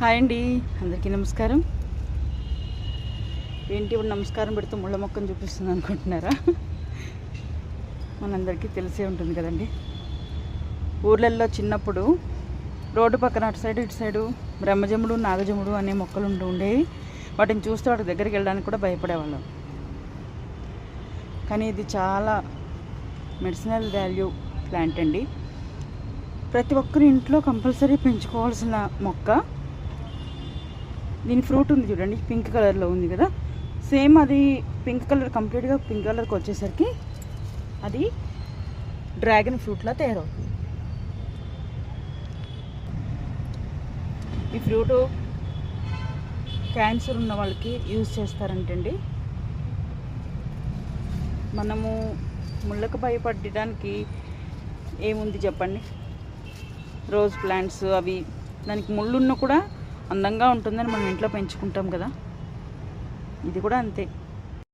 Hi అండి అందరికీ నమస్కారం. ఏంటి ఇప్పుడు నమస్కారం పెడితే ముళ్ళ మొక్కను చూపిస్తుంది అనుకుంటున్నారా? మనందరికీ తెలిసే ఉంటుంది కదండి. ఊర్లల్లో చిన్నప్పుడు రోడ్డు పక్కన అటు సైడు ఇటు సైడు బ్రహ్మజముడు నాగజముడు అనే మొక్కలు ఉంటూ ఉండేవి. వాటిని చూస్తే వాటి దగ్గరికి వెళ్ళడానికి కూడా భయపడేవాళ్ళం. కానీ ఇది చాలా మెడిసినల్ వాల్యూ ప్లాంట్ అండి. ప్రతి ఒక్కరి ఇంట్లో కంపల్సరీ పెంచుకోవాల్సిన మొక్క దీని ఫ్రూట్ ఉంది చూడండి పింక్ కలర్లో ఉంది కదా. సేమ్ అది పింక్ కలర్ కంప్లీట్గా పింక్ కలర్కి వచ్చేసరికి అది డ్రాగన్ ఫ్రూట్లా తయారవుతుంది. ఈ ఫ్రూట్ క్యాన్సర్ ఉన్న వాళ్ళకి యూజ్ చేస్తారంటండి. మనము ముళ్ళకు భయపడడానికి ఏముంది చెప్పండి? రోజ్ ప్లాంట్స్ అవి దానికి ముళ్ళున్న కూడా అందంగా ఉంటుందని మనం ఇంట్లో పెంచుకుంటాం కదా. ఇది కూడా అంతే.